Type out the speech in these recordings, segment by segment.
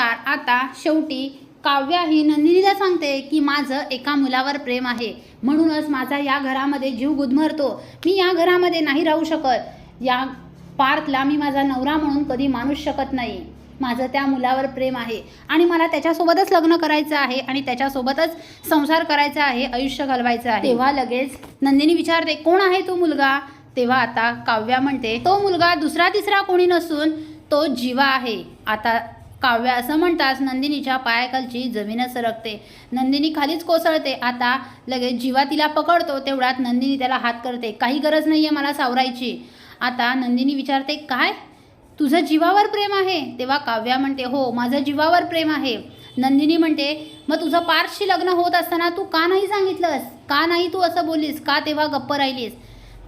नमस्कार. आता शेवटी काव्या ही नंदिनीला सांगते की माझं एका मुलावर प्रेम आहे. म्हणूनच माझा या घरामध्ये जीव गुदमरतो. मी या घरामध्ये नाही राहू शकत. या पार्थला मी माझा नवरा म्हणून कधी मानूच शकत नाही. माझं त्या मुलावर प्रेम आहे. आणि मला त्याच्यासोबतच लग्न करायचं आहे आणि त्याच्यासोबतच संसार करायचा आहे आयुष्य घालवायचं आहे. तेव्हा लगेच नंदिनी विचारते कोण आहे तो मुलगा? तेव्हा आता काव्या म्हणते तो मुलगा दुसरा तिसरा कोणी नसून तो जीवा आहे. आता काव्या असं म्हणताच नंदिनीच्या पायाखालची जमीन सरकते. नंदिनी खालीच कोसळते. आता लगेच जीवा तिला पकडतो. तेवढ्यात नंदिनी त्याला हात करते. काही गरज नाही आहे मला सावरायची. आता नंदिनी विचारते काय? तुझं जीवावर प्रेम आहे? तेव्हा काव्या म्हणते हो माझं जीवावर प्रेम आहे. नंदिनी म्हणते मग तुझं पार्शशी लग्न होत असताना तू का नाही सांगितलंस? का नाही तू असं बोललीस? का तेव्हा गप्प राहिलीस?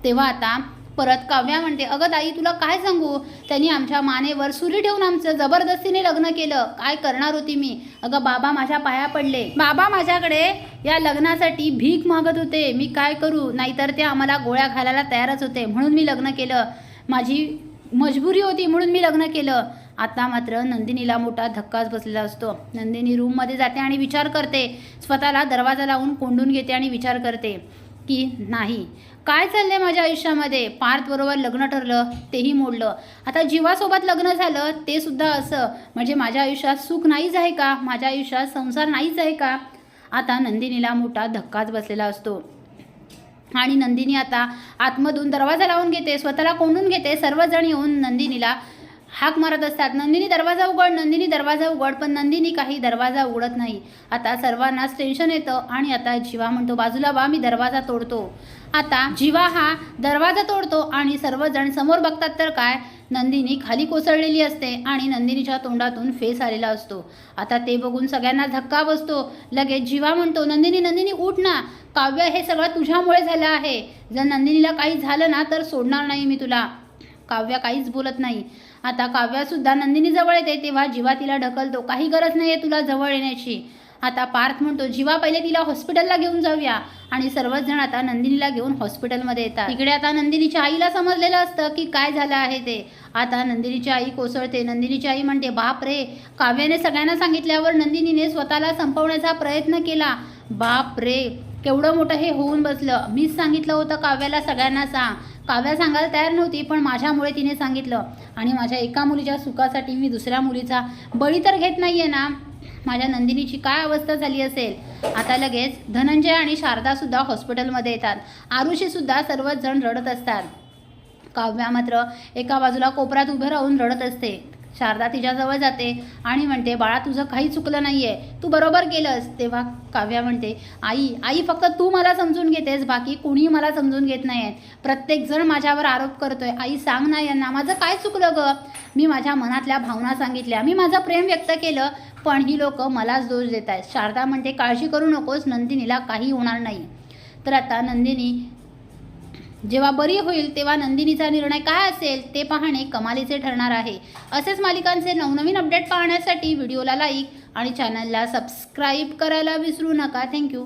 तेव्हा आता परत काव्या म्हणते अगं ताई तुला काय सांगू? त्यांनी आमच्या मानेवर सुरी ठेवून आमचं जबरदस्तीने लग्न केलं. काय करणार होती मी? अगं बाबा माझ्या पाया पडले. बाबा माझ्याकडे या लग्नासाठी भीक मागत होते. मी काय करू? नाहीतर ते आम्हाला गोळ्या घालायला तयारच होते. म्हणून मी लग्न केलं. माझी मजबुरी होती म्हणून मी लग्न केलं. आता मात्र नंदिनीला मोठा धक्काच बसलेला असतो. नंदिनी रूममध्ये जाते आणि विचार करते. स्वतःला दरवाजा लावून कोंडून घेते आणि विचार करते. की नाही. काय चाललंय माझ्या आयुष्यामध्ये? पार्थबरोबर लग्न ठरलं तेही मोडलं. आता जीवासोबत लग्न झालं ते सुद्धा असं. म्हणजे माझ्या आयुष्यात सुख नाहीच आहे का? माझ्या आयुष्यात संसार नाहीच आहे का? आता नंदिनीला मोठा धक्काच बसलेला असतो. आणि नंदिनी आता आतमधून दरवाजा लावून घेते स्वतःला कोंडून घेते सर्वजण येऊन नंदिनीला हाक मारत असतात. नंदिनी दरवाजा उघड नंदिनी दरवाजा उघड पण नंदिनी काही दरवाजा उघडत नाही. आता सर्वांनाच टेन्शन येतं आणि आता जीवा म्हणतो बाजूला वा मी दरवाजा तोडतो. आता जीवा हा दरवाजा तोडतो आणि सर्वजण समोर बघतात तर काय? नंदिनी खाली कोसळलेली असते आणि नंदिनीच्या तोंडातून फेस आलेला असतो. आता ते बघून सगळ्यांना धक्का बसतो. लगेच जीवा म्हणतो नंदिनी नंदिनी उठ ना. काव्य हे सगळं तुझ्यामुळे झालं आहे. जर नंदिनीला काही झालं ना तर सोडणार नाही मी तुला. काव्या काहीच बोलत नाही. आता काव्यासुद्धा नंदिनीजवळ येते तेव्हा जीवा तिला ढकलतो. काही गरज नाही आहे तुला जवळ येण्याची. आता पार्थ म्हणतो जीवा पहिले तिला हॉस्पिटलला घेऊन जाऊया. आणि सर्वच जण आता नंदिनीला घेऊन हॉस्पिटलमध्ये येतात. इकडे आता नंदिनीच्या आईला समजलेलं असतं की काय झालं आहे ते. आता नंदिनीची आई कोसळते. नंदिनीची आई म्हणते बाप रे काव्याने सगळ्यांना सांगितल्यावर नंदिनीने स्वतःला संपवण्याचा प्रयत्न केला. बाप रे केवढं मोठं हे होऊन बसलं. मीच सांगितलं होतं काव्याला सगळ्यांना सांग. काव्या सांगायला तयार नव्हती पण माझ्यामुळे तिने सांगितलं. आणि माझ्या एका मुलीच्या सुखासाठी मी दुसऱ्या मुलीचा बळी तर घेत नाही आहे ना? माझ्या नंदिनीची काय अवस्था झाली असेल? आता लगेच धनंजय आणि शारदासुद्धा हॉस्पिटलमध्ये येतात. आरुषीसुद्धा सर्वच जण रडत असतात. काव्या मात्र एका बाजूला कोपऱ्यात उभं राहून रडत असते. शारदा तिच्याजवळ जाते आणि म्हणते बाळा तुझं काही चुकलं नाही आहे तू बरोबर केलंस तेव्हा काव्या म्हणते आई आई फक्त तू मला समजून घेतेस. बाकी कोणीही मला समजून घेत नाही आहे प्रत्येकजण माझ्यावर आरोप करतोय. आई सांग ना यांना माझं काय चुकलं गं? मी माझ्या मनातल्या भावना सांगितल्या. मी माझं प्रेम व्यक्त केलं पण ही लोक मलाच दोष देत आहेत शारदा म्हणते काळजी करू नकोस. नंदिनीला काही होणार नाही. तर आता नंदिनी जेव्हा बरी होईल तेव्हा नंदिनीचा निर्णय काय असेल ते पाहणे कमालीचे ठरणार आहे. असेच मालिकांचे नवनवीन अपडेट पाहण्यासाठी व्हिडिओला लाईक आणि चॅनलला सबस्क्राईब करायला विसरू नका. थँक्यू